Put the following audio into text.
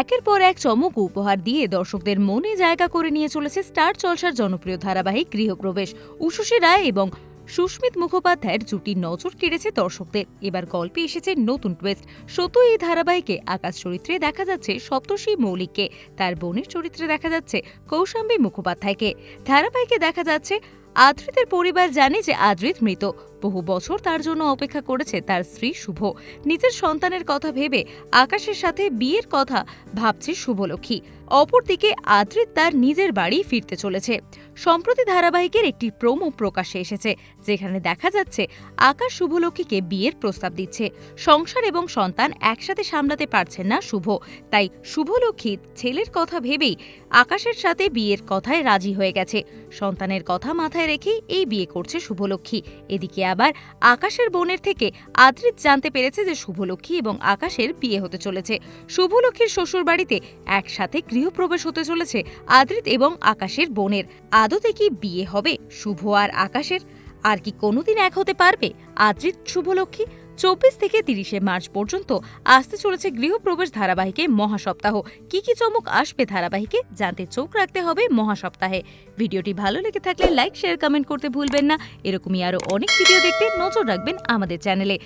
একের পর এক চমক উপহার দিয়ে দর্শকদের মনে জায়গা করে নিয়ে চলেছে স্টার জলসার জনপ্রিয় ধারাবাহিক গৃহপ্রবেশ। উষসী রায় এবং সুস্মিত মুখোপাধ্যায়ের জুটি নজর কেড়েছে দর্শকদের। এবার গল্পে এসেছে নতুন টুইস্ট সত্য এই ধারাবাহিকে আকাশ চরিত্রে দেখা যাচ্ছে সপ্তর্ষি মৌলিককে। তার বোনের চরিত্রে দেখা যাচ্ছে কৌশাম্বী মুখোপাধ্যায়কে। ধারাবাহিকে দেখা যাচ্ছে আদ্রিতের পরিবার জানে যে আদ্রিত মৃত। বহু বছর তার জন্য অপেক্ষা করেছে তার স্ত্রী শুভ। নিজের সন্তানের কথা ভেবে আকাশের সাথে বিয়ের কথা ভাবছে শুভলক্ষ্মী। অপরদিকে আদ্রিত তার নিজের বাড়ি ফিরতে চলেছে। সম্প্রতি ধারাবাহিকের একটি প্রোমো প্রকাশ্যে এসেছে, যেখানে দেখা যাচ্ছে আকাশ শুভলক্ষ্মীকে বিয়ের প্রস্তাব দিচ্ছে। সংসার এবং সন্তান একসাথে সামলাতে পারছেন না শুভ। তাই শুভলক্ষ্মী ছেলের কথা ভেবেই আকাশের সাথে বিয়ের কথায় রাজি হয়ে গেছে। সন্তানের কথা মাথায় রেখেই এই বিয়ে করছে শুভলক্ষ্মী। এদিকে আবার আকাশের বোনের থেকে আদ্রিত জানতে পেরেছে যে শুভলক্ষ্মী এবং আকাশের বিয়ে হতে চলেছে। শুভলক্ষ্মীর শ্বশুর বাড়িতে একসাথে গৃহপ্রবেশ হতে চলেছে আদ্রিত এবং আকাশের বোনের। আদতে কি বিয়ে হবে শুভ আর আকাশের? আর কি কোনোদিন এক হতে পারবে আদ্রিত, শুভলক্ষ্মী? চব্বিশ থেকে তিরিশে মার্চ পর্যন্ত আসতে চলেছে গৃহপ্রবেশ ধারাবাহিকে মহাসপ্তাহ। কি কি চমক আসবে ধারাবাহিকে জানতে চোখ রাখতে হবে মহাসপ্তাহে। ভিডিওটি ভালো লেগে থাকলে লাইক, শেয়ার, কমেন্ট করতে ভুলবেন না। এরকমই আরও অনেক ভিডিও দেখতে নজর রাখবেন আমাদের চ্যানেলে।